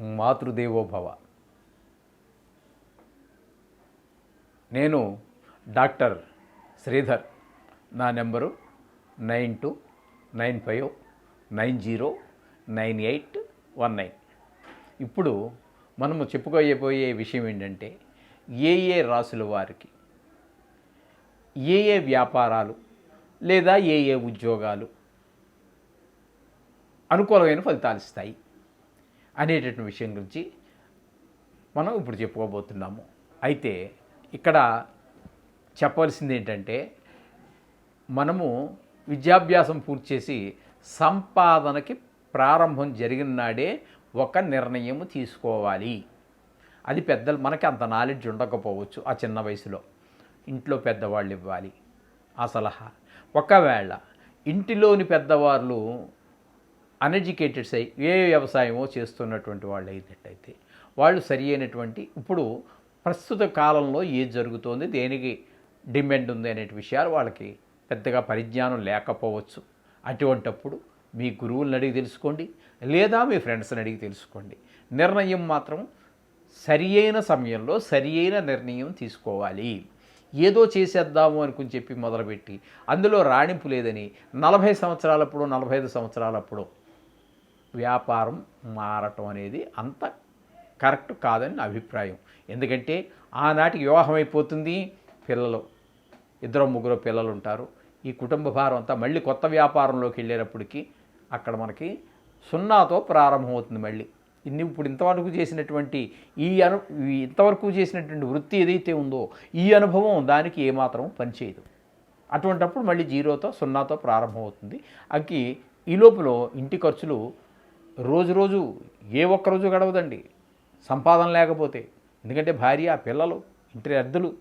మాతృదేవోభవ. నేను డాక్టర్ శ్రీధర్ నా number nine two nine five nine zero nine eight one nine. ఇప్పుడు మనము చెప్పుకోయబోయే విషయం ఏంటంటే ఏ ఏ రాసుల వారికి ఏ ఏ వ్యాపారాలు లేదా ఏ ఏ ఉద్యోగాలు అనుకూలమైన ఫలితాలు ఇస్తాయి? అనేటటువంటి విషయం గురించి మనం ఇప్పుడు చెప్పుకోబోతున్నాము. అయితే ఇక్కడ చెప్పవలసింది ఏంటంటే మనము విద్యాభ్యాసం పూర్తి చేసి సంపాదనకి ప్రారంభం జరిగిన నాడే ఒక నిర్ణయం తీసుకోవాలి. అది పెద్దలు మనకి అంత నాలెడ్జ్ ఉండకపోవచ్చు ఆ చిన్న వయసులో. ఇంట్లో పెద్దవాళ్ళు ఇవ్వాలి. ఆ సలహా. ఒకవేళ ఇంటిలోని పెద్దవాళ్ళు అన్ఎడ్యుకేటెడ్స్ అయి ఏ వ్యవసాయమో చేస్తున్నటువంటి వాళ్ళు అయినట్టయితే వాళ్ళు సరి అయినటువంటి ఇప్పుడు ప్రస్తుత కాలంలో ఏది జరుగుతోంది దేనికి డిమాండ్ ఉంది అనే విషయాలు వాళ్ళకి పెద్దగా పరిజ్ఞానం లేకపోవచ్చు. అటువంటప్పుడు మీ గురువులను అడిగి తెలుసుకోండి లేదా మీ ఫ్రెండ్స్ని అడిగి తెలుసుకోండి. నిర్ణయం మాత్రం సరి అయిన సమయంలో సరి అయిన నిర్ణయం తీసుకోవాలి. ఏదో చేసేద్దాము అనుకుని చెప్పి మొదలుపెట్టి అందులో రాణింపు లేదని నలభై సంవత్సరాలప్పుడు నలభై ఐదు సంవత్సరాలప్పుడు వ్యాపారం మారటం అనేది అంత కరెక్ట్ కాదని నా అభిప్రాయం. ఎందుకంటే ఆనాటికి వివాహం అయిపోతుంది పిల్లలు ఇద్దరు ముగ్గురు పిల్లలు ఉంటారు. ఈ కుటుంబ భారం అంతా మళ్ళీ కొత్త వ్యాపారంలోకి వెళ్ళేటప్పటికి అక్కడ మనకి సున్నాతో ప్రారంభమవుతుంది మళ్ళీ. ఇన్ని ఇప్పుడు ఇంతవరకు చేసినటువంటి ఈ అను ఇంతవరకు చేసినటువంటి వృత్తి ఏదైతే ఉందో ఈ అనుభవం దానికి ఏమాత్రం పనిచేయదు. అటువంటప్పుడు మళ్ళీ జీరోతో సున్నాతో ప్రారంభమవుతుంది అకి ఈ లోపల ఇంటి ఖర్చులు రోజు రోజు ఏ ఒక్క రోజు గడవదండి. సంపాదన లేకపోతే. ఎందుకంటే భార్య పిల్లలు ఇంటి అద్దెలు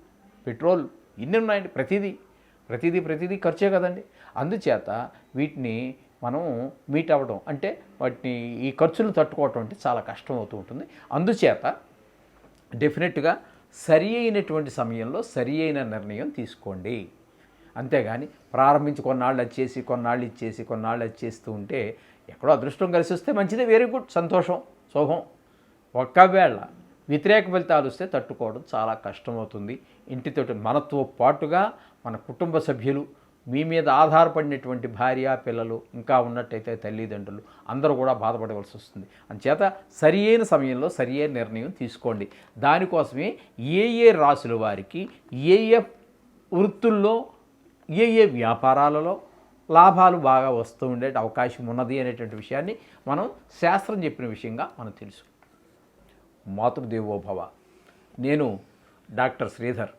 పెట్రోల్ ఇన్ని ఉన్నాయండి ప్రతిదీ. ప్రతిదీ ప్రతిదీ ఖర్చే కదండి. అందుచేత వీటిని మనం మీట్ అవ్వడం అంటే వాటిని ఈ ఖర్చులు తట్టుకోవటం అంటే చాలా కష్టం అవుతూ ఉంటుంది. అందుచేత డెఫినెట్గా సరి అయినటువంటి సమయంలో సరి అయిన నిర్ణయం తీసుకోండి. అంతేగాని ప్రారంభించి కొన్నాళ్ళు వచ్చేసి కొన్నాళ్ళు ఇచ్చేసి కొన్నాళ్ళు వచ్చేస్తూ ఉంటే ఎక్కడో అదృష్టం కలిసి వస్తే మంచిదే వెరీ గుడ్ సంతోషం శుభం. ఒక్కవేళ వ్యతిరేక ఫలితాలు వస్తే తట్టుకోవడం చాలా కష్టమవుతుంది. ఇంటితోటి మనతో పాటుగా మన కుటుంబ సభ్యులు మీ మీద ఆధారపడినటువంటి భార్య పిల్లలు ఇంకా ఉన్నట్టయితే తల్లిదండ్రులు అందరూ కూడా బాధపడవలసి వస్తుంది. అంచేత సరి అయిన సమయంలో సరి అయిన నిర్ణయం తీసుకోండి. దానికోసమే ఏ ఏ రాసుల వారికి ఏ ఏ వృత్తుల్లో ఏ ఏ వ్యాపారాలలో లాభాలు బాగా వస్తూ ఉండే అవకాశం ఉన్నది అనేటువంటి విషయాన్ని మనం శాస్త్రం చెప్పిన విషయంగా మనం తెలుసు. మాతృదేవోభవ. నేను డాక్టర్ శ్రీధర్.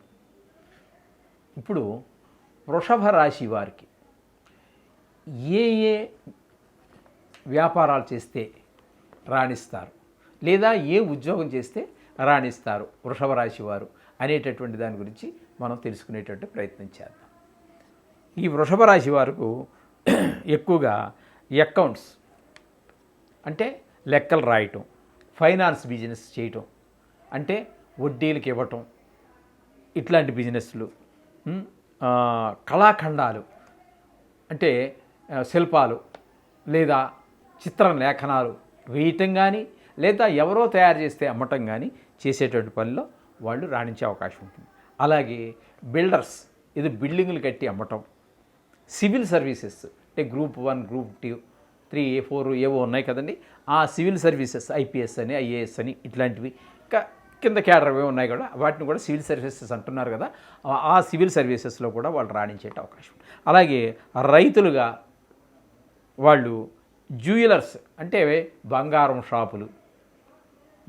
ఇప్పుడు వృషభ రాశి వారికి ఏ ఏ వ్యాపారాలు చేస్తే రాణిస్తారు? లేదా ఏ ఉద్యోగం చేస్తే రాణిస్తారు వృషభ రాశి వారు అనేటటువంటి దాని గురించి మనం తెలుసుకునేటట్టు ప్రయత్నం చేద్దాం. ఈ వృషభ రాశి వారికి ఎక్కువగా అకౌంట్స్ అంటే లెక్కలు రాయటం ఫైనాన్స్ బిజినెస్ చేయటం అంటే వడ్డీలకు ఇవ్వటం ఇట్లాంటి బిజినెస్లు కళాఖండాలు అంటే శిల్పాలు లేదా చిత్ర లేఖనాలు వేయటం కానీ లేదా ఎవరో తయారు చేస్తే అమ్మటం కానీ చేసేటువంటి పనిలో వాళ్ళు రాణించే అవకాశం ఉంటుంది. అలాగే బిల్డర్స్ ఇది బిల్డింగ్లు కట్టి అమ్మటం. సివిల్ సర్వీసెస్ అంటే group one group two three A four ఏవో ఉన్నాయి కదండి. ఆ సివిల్ సర్వీసెస్ ఐపీఎస్ అని ఐఏఎస్ అని ఇట్లాంటివి ఇంకా కింద క్యాడర్ ఏవో ఉన్నాయి కూడా వాటిని కూడా సివిల్ సర్వీసెస్ అంటున్నారు కదా. ఆ- సివిల్ సర్వీసెస్లో కూడా వాళ్ళు రాణించే అవకాశం అలాగే రైతులుగా వాళ్ళు జ్యువెలర్స్ అంటే బంగారం షాపులు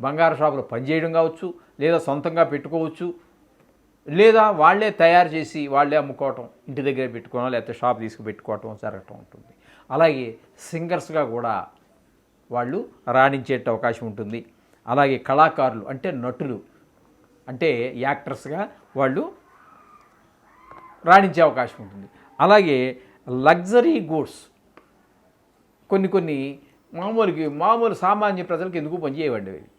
బంగారం షాపులు పనిచేయడం కావచ్చు లేదా సొంతంగా పెట్టుకోవచ్చు లేదా వాళ్ళే తయారు చేసి వాళ్ళే అమ్ముకోవటం ఇంటి దగ్గర పెట్టుకోవడం లేకపోతే షాప్ తీసుకు పెట్టుకోవటం జరగటం ఉంటుంది. అలాగే సింగర్స్గా కూడా వాళ్ళు రాణించే అవకాశం ఉంటుంది. అలాగే కళాకారులు అంటే నటులు అంటే యాక్టర్స్గా వాళ్ళు రాణించే అవకాశం ఉంటుంది. అలాగే లగ్జరీ గూడ్స్ కొన్ని కొన్ని మామూలుకి మామూలు సామాన్య ప్రజలకు ఎందుకు పనిచేయవండి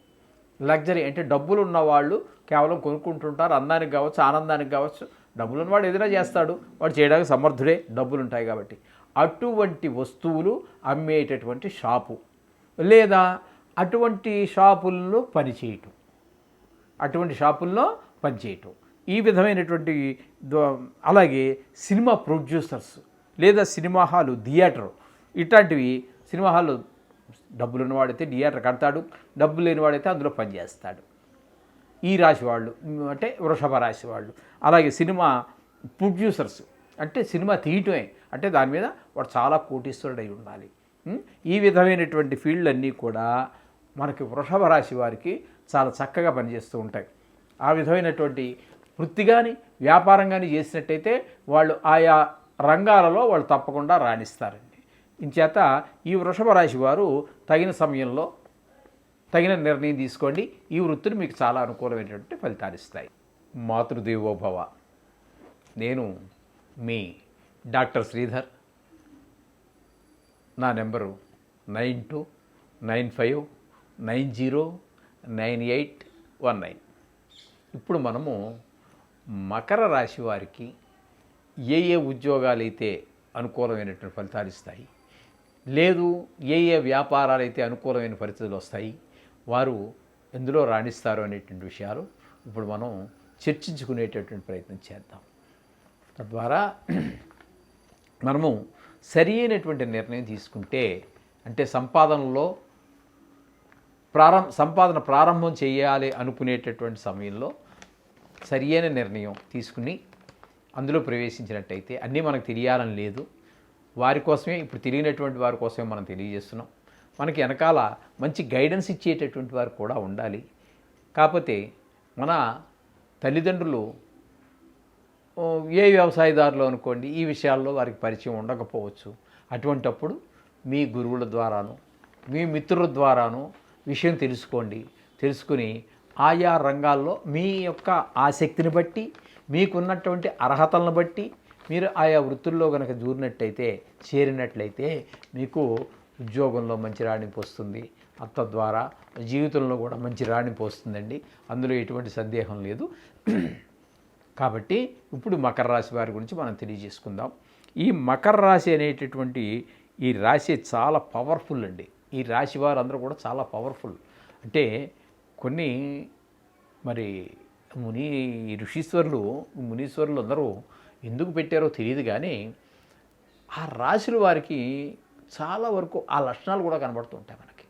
లగ్జరీ అంటే డబ్బులు ఉన్న వాళ్ళు కేవలం కొనుక్కుంటుంటారు అందానికి కావచ్చు ఆనందానికి కావచ్చు డబ్బులు ఉన్నవాడు ఏదైనా చేస్తాడు వాడు చేయడానికి సమర్థుడే డబ్బులు ఉంటాయి కాబట్టి. అటువంటి వస్తువులు అమ్మేటటువంటి షాపు లేదా అటువంటి షాపుల్లో పనిచేయటం. అటువంటి షాపుల్లో పనిచేయటం. ఈ విధమైనటువంటి అలాగే సినిమా ప్రొడ్యూసర్స్ లేదా సినిమా హాలు థియేటర్ ఇట్లాంటివి సినిమా హాలు డబ్బులు ఉన్నవాడైతే థియేటర్ కడతాడు డబ్బు లేనివాడైతే అందులో పనిచేస్తాడు. ఈ రాశి వాళ్ళు అంటే వృషభ రాశి వాళ్ళు అలాగే సినిమా ప్రొడ్యూసర్స్ అంటే సినిమా తీయటమే అంటే దాని మీద వాడు చాలా కోటీశ్వరుడై ఉండాలి. ఈ విధమైనటువంటి ఫీల్డ్లన్నీ కూడా మనకి వృషభ రాశి వారికి చాలా చక్కగా పనిచేస్తూ ఉంటాయి. ఆ విధమైనటువంటి వృత్తి కానీ వ్యాపారం కానీ చేసినట్టయితే వాళ్ళు ఆయా రంగాలలో వాళ్ళు తప్పకుండా రాణిస్తారు. ఇంచేత ఈ వృషభ రాశి వారు తగిన సమయంలో తగిన నిర్ణయం తీసుకోండి. ఈ వృత్తులు మీకు చాలా అనుకూలమైనటువంటి ఫలితాలు ఇస్తాయి. మాతృదేవోభవ. నేను మీ డాక్టర్ శ్రీధర్. నా number nine two nine five nine zero nine eight one nine. ఇప్పుడు మనము మకర రాశి వారికి ఏ ఏ ఉద్యోగాలు అయితే అనుకూలమైనటువంటి ఫలితాలు ఇస్తాయి? లేదు ఏ ఏ వ్యాపారాలు అయితే అనుకూలమైన పరిస్థితులు వస్తాయి వారు ఎందులో రాణిస్తారు అనేటువంటి విషయాలు ఇప్పుడు మనం చర్చించుకునేటటువంటి ప్రయత్నం చేద్దాం. తద్వారా మనము సరి అయినటువంటి నిర్ణయం తీసుకుంటే అంటే సంపాదనలో ప్రారం సంపాదన ప్రారంభం చేయాలి అనుకునేటటువంటి సమయంలో సరి అయిన నిర్ణయం తీసుకుని అందులో ప్రవేశించినట్టయితే అన్నీ మనకు తెలియాలని లేదు. వారి కోసమే ఇప్పుడు తెలియనటువంటి వారి కోసమే మనం తెలియజేస్తున్నాం. మనకి వెనకాల మంచి గైడెన్స్ ఇచ్చేటటువంటి వారు కూడా ఉండాలి. కాకపోతే మన తల్లిదండ్రులు ఏ వ్యవసాయదారులు అనుకోండి ఈ విషయాల్లో వారికి పరిచయం ఉండకపోవచ్చు. అటువంటప్పుడు మీ గురువుల ద్వారాను మీ మిత్రుల ద్వారాను విషయం తెలుసుకోండి. తెలుసుకుని ఆయా రంగాల్లో మీ యొక్క ఆసక్తిని బట్టి మీకున్నటువంటి అర్హతలను బట్టి మీరు ఆయా వృత్తుల్లో కనుక దూరినట్టయితే చేరినట్లయితే మీకు ఉద్యోగంలో మంచి రాణింపు వస్తుంది. అత్త ద్వారా జీవితంలో కూడా మంచి రాణింపు వస్తుందండి. అందులో ఎటువంటి సందేహం లేదు. కాబట్టి ఇప్పుడు మకర రాశి వారి గురించి మనం తెలియజేసుకుందాం. ఈ మకర రాశి అనేటటువంటి ఈ రాశి చాలా పవర్ఫుల్ అండి. ఈ రాశి వారు అందరూ కూడా చాలా పవర్ఫుల్. అంటే కొన్ని మరి ముని ఋషీశ్వరులు మునీశ్వరులు అందరూ ఎందుకు పెట్టారో తెలియదు కానీ ఆ రాశుల వారికి చాలా వరకు ఆ లక్షణాలు కూడా కనబడుతూ ఉంటాయి మనకి.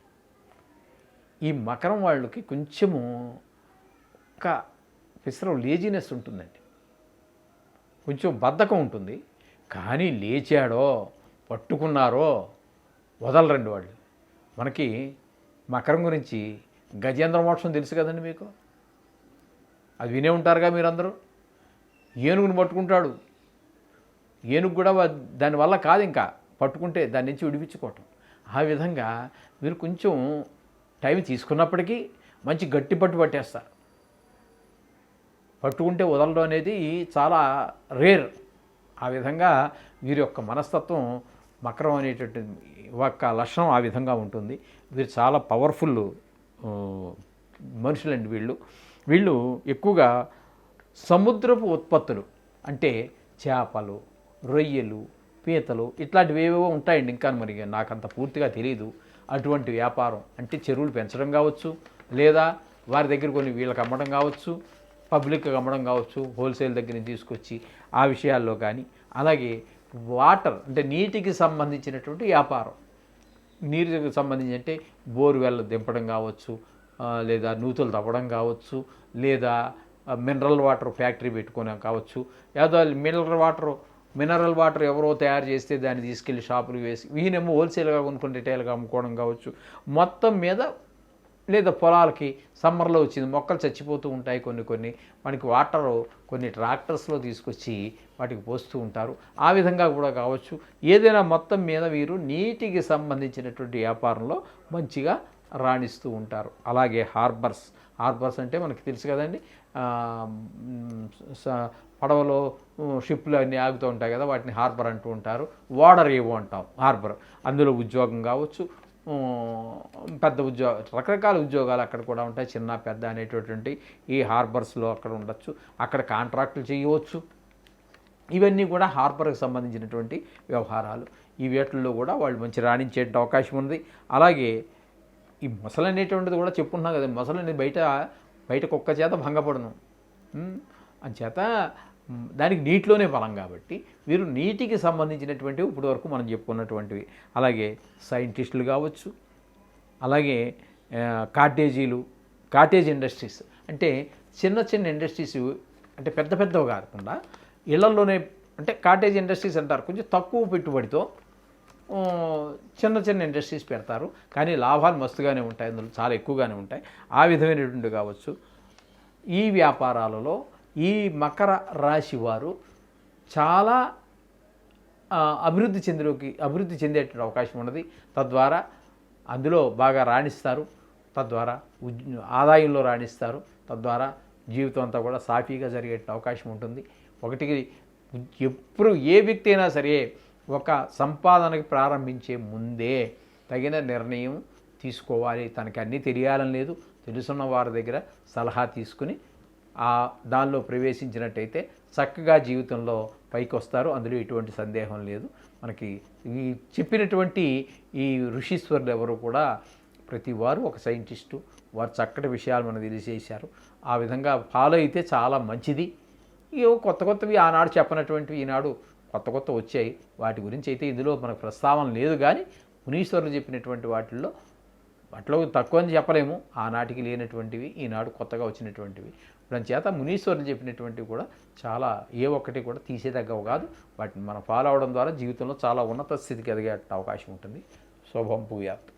ఈ మకరం వాళ్ళకి కొంచెము ఒక పిసరం లేజినెస్ ఉంటుందండి. కొంచెం బద్ధకం ఉంటుంది. కానీ లేచాడో పట్టుకున్నారో వదలరండి వాళ్ళు. మనకి మకరం గురించి గజేంద్ర మోక్షం తెలుసు కదండి మీకు? అది వినే ఉంటారుగా మీరందరూ? ఏనుగును పట్టుకుంటాడు. ఏనుగు కూడా దానివల్ల కాదు ఇంకా. పట్టుకుంటే దాని నుంచి విడిపించుకోవటం. ఆ విధంగా మీరు కొంచెం టైం తీసుకున్నప్పటికీ మంచి గట్టి పట్టు పట్టేస్తారు. పట్టుకుంటే వదలడం అనేది చాలా రేర్. ఆ విధంగా వీరి యొక్క మనస్తత్వం మకరం అనేటటువంటి ఒక్క లక్షణం ఆ విధంగా ఉంటుంది. వీరు చాలా పవర్ఫుల్ మనుషులండి వీళ్ళు. వీళ్ళు ఎక్కువగా సముద్రపు ఉత్పత్తులు అంటే చేపలు రొయ్యలు పీతలు ఇట్లాంటివి ఏవేవో ఉంటాయండి ఇంకా మరి నాకు అంత పూర్తిగా తెలియదు అటువంటి వ్యాపారం అంటే చెరువులు పెంచడం కావచ్చు లేదా వారి దగ్గర కొన్ని వీళ్ళకి అమ్మడం కావచ్చు పబ్లిక్కి అమ్మడం కావచ్చు హోల్సేల్ దగ్గర నుంచి తీసుకొచ్చి ఆ విషయాల్లో కానీ. అలాగే వాటర్ అంటే నీటికి సంబంధించినటువంటి వ్యాపారం. నీరుకి సంబంధించి అంటే బోర్వెల్ దింపడం కావచ్చు లేదా నూతులు తవ్వడం కావచ్చు లేదా మినరల్ వాటర్ ఫ్యాక్టరీ పెట్టుకునే కావచ్చు. ఏదో మినరల్ వాటర్ మినరల్ వాటర్ ఎవరో తయారు చేస్తే దాన్ని తీసుకెళ్ళి షాపులు వేసి ఈయనేమో హోల్సేల్గా కొనుక్కొని రిటైల్గా అమ్ముకోవడం కావచ్చు. మొత్తం మీద లేదా పొలాలకి సమ్మర్లో వచ్చింది మొక్కలు చచ్చిపోతూ ఉంటాయి కొన్ని కొన్ని. మనకి వాటర్ కొన్ని ట్రాక్టర్స్లో తీసుకొచ్చి వాటికి పోస్తూ ఉంటారు. ఆ విధంగా కూడా కావచ్చు. ఏదైనా మొత్తం మీద వీరు నీటికి సంబంధించినటువంటి వ్యాపారంలో మంచిగా రాణిస్తూ ఉంటారు. అలాగే హార్బర్స్ హార్బర్స్ అంటే మనకి తెలుసు కదండి. స- పడవలో షిప్లు అన్నీ ఆగుతూ ఉంటాయి కదా వాటిని హార్బర్ అంటూ ఉంటారు. వాడర్ ఏవో అంటాం హార్బర్. అందులో ఉద్యోగం కావచ్చు పెద్ద ఉద్యోగ రకరకాల ఉద్యోగాలు అక్కడ కూడా ఉంటాయి చిన్న పెద్ద అనేటటువంటి ఈ హార్బర్స్లో అక్కడ ఉండొచ్చు. అక్కడ కాంట్రాక్టులు చేయవచ్చు. ఇవన్నీ కూడా హార్బర్కి సంబంధించినటువంటి వ్యవహారాలు. ఈ వేటల్లో కూడా వాళ్ళు మంచి రాణించే అవకాశం ఉంది అలాగే ఈ మొసలు అనేటువంటిది కూడా చెప్పుకున్నాం కదా మొసలు అనేది బయట బయట కుక్క చేత భంగపడను. అంచేత దానికి నీటిలోనే బలం కాబట్టి వీరు నీటికి సంబంధించినటువంటివి ఇప్పటి వరకు మనం చెప్పుకున్నటువంటివి. అలాగే సైంటిస్టులు కావచ్చు అలాగే కాటేజీలు కాటేజ్ ఇండస్ట్రీస్. అంటే చిన్న చిన్న ఇండస్ట్రీస్ అంటే పెద్ద పెద్దవి కాకుండా ఇళ్ళలోనే అంటే కాటేజ్ ఇండస్ట్రీస్ అంటారు కొంచెం తక్కువ పెట్టుబడితో చిన్న చిన్న ఇండస్ట్రీస్ పెడతారు. కానీ లాభాలు మస్తుగానే ఉంటాయి. అందులో చాలా ఎక్కువగానే ఉంటాయి. ఆ విధమైనటువంటి కావచ్చు. ఈ వ్యాపారాలలో ఈ మకర రాశి వారు చాలా అభివృద్ధి చెందిలోకి అభివృద్ధి చెందేటువంటి అవకాశం ఉన్నది. తద్వారా అందులో బాగా రాణిస్తారు. తద్వారా ఆదాయంలో రాణిస్తారు. తద్వారా జీవితం అంతా కూడా సాఫీగా జరిగే అవకాశం ఉంటుంది. ఒకటికి ఎప్పుడు ఏ వ్యక్తి అయినా సరే ఒక సంపాదనకి ప్రారంభించే ముందే తగిన నిర్ణయం తీసుకోవాలి. తనకి అన్నీ తెలియాలని లేదు. తెలుసున్న వారి దగ్గర సలహా తీసుకుని ఆ దానిలో ప్రవేశించినట్టయితే చక్కగా జీవితంలో పైకి వస్తారు అందులో ఎటువంటి సందేహం లేదు. మనకి ఈ చెప్పినటువంటి ఈ ఋషీశ్వరులు ఎవరు కూడా ప్రతి వారు ఒక సైంటిస్టు. వారు చక్కటి విషయాలు మనకు తెలియజేశారు. ఆ విధంగా ఫాలో అయితే చాలా మంచిది. ఏవో కొత్త కొత్తవి ఆనాడు చెప్పనటువంటివి ఈనాడు కొత్త కొత్త వచ్చాయి. వాటి గురించి అయితే ఇందులో మనకు ప్రస్తావన లేదు కానీ మునీశ్వరులు చెప్పినటువంటి వాటిల్లో వాటిలో తక్కువ అని చెప్పలేము. ఆనాటికి లేనటువంటివి ఈనాడు కొత్తగా వచ్చినటువంటివి. దాని చేత మునీశ్వరులు చెప్పినటువంటివి కూడా చాలా ఏ ఒక్కటి కూడా తీసేదగ్గవు కాదు. వాటిని మనం ఫాలో అవడం ద్వారా జీవితంలో చాలా ఉన్నత స్థితికి ఎదిగే అవకాశం ఉంటుంది. శుభం భూయాత్.